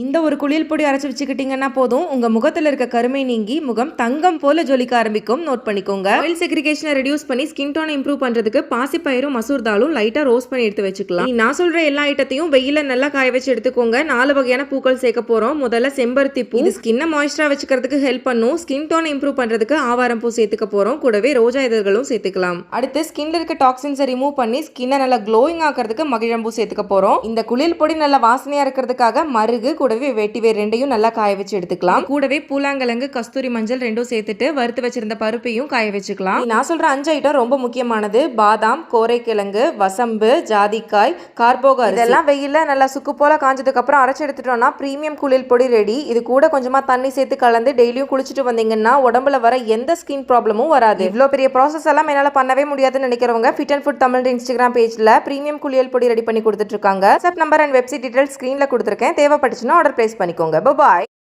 இந்த ஒரு குளியல் பொடி அரைச்சி வச்சுக்கிட்டீங்கன்னா போதும். உங்க முகத்துல இருக்க கருமை நீங்கி முகம் தங்கம் போல ஜொலிக்க ஆரம்பிக்கும். நோட் பண்ணிக்கோங்க. ஆயில் செக்ரிகேஷனை ரெடியூஸ் பண்ணி ஸ்கின் டோனை இம்ப்ரூவ் பண்றதுக்கு பாசிப்பயிரும் மசூர் தாலும் லைட்டா ரோஸ்ட் பண்ணி எடுத்து வச்சுக்கலாம். நீ நான் சொல்ற எல்லா ஐட்டத்தையும் வெயில நல்லா காய வச்சு எடுத்துக்கோங்க. நாலு வகையான பூக்கள் சேர்க்க போறோம். முதல்ல செம்பருத்தி பூ. இது ஸ்கின்னை மாய்ஸ்டரா வச்சுக்கிறதுக்கு ஹெல்ப் பண்ணும். ஸ்கின் டோனை இம்ப்ரூவ் பண்றதுக்கு ஆவாரம் பூ சேர்த்துக்க போறோம். கூடவே ரோஜா இதழ்களும் சேர்த்துக்கலாம். அடுத்து ஸ்கின்ல இருக்க டாக்ஸின்ஸை ரிமூவ் பண்ணி ஸ்கின்னை நல்லா க்ளோயிங் ஆக்கிறதுக்கு மகிழம்பூ சேர்த்துக்க போறோம். இந்த குளியல் பொடி நல்லா வாசனையா இருக்கிறதுக்காக மருகு கூடவே வெட்டிவேர் ரெண்டையும் நல்லா காய வச்சு எடுத்துக்கலாம். கூடவே பூலாங்கிழங்கு கஸ்தூரி மஞ்சள் ரெண்டும் சேர்த்துட்டு வறுத்து வச்சிருந்த பருப்பையும் காய வச்சுக்கலாம். நான் சொல்ற அஞ்சு ஐட்டம் ரொம்ப முக்கியமானது. பாதாம் கோரைக்கிழங்கு வசம்பு ஜாதிக்காய் கார்போகா இதெல்லாம் வெயில்ல நல்லா சுக்கு போல காஞ்சதுக்கு அப்புறம் அரைச்சு எடுத்துட்டோம்னா பிரீமியம் குளியல் பொடி ரெடி இது கூட கொஞ்சமா தண்ணி சேர்த்து கலந்து டெய்லியும் குளிச்சுட்டு வந்தீங்கன்னா உடம்புல வர எந்த ஸ்கின் ப்ராப்ளமும் வராது. இவ்வளோ பெரிய ப்ராசஸ் எல்லாம் என்னால் பண்ணவே முடியாதுன்னு நினைக்கிறவங்க fit and food Tamil Instagram பேஜ்ல பிரீமியம் குளியல் பொடி ரெடி பண்ணி கொடுத்துட்டு இருக்காங்க. WhatsApp number and website detail ஸ்க்ரீன்ல கொடுத்துருக்கேன். தேவைப்பட்டுச்சுன்னா ஆர்டர் பிளேஸ் பண்ணிக்கோங்க. பாய்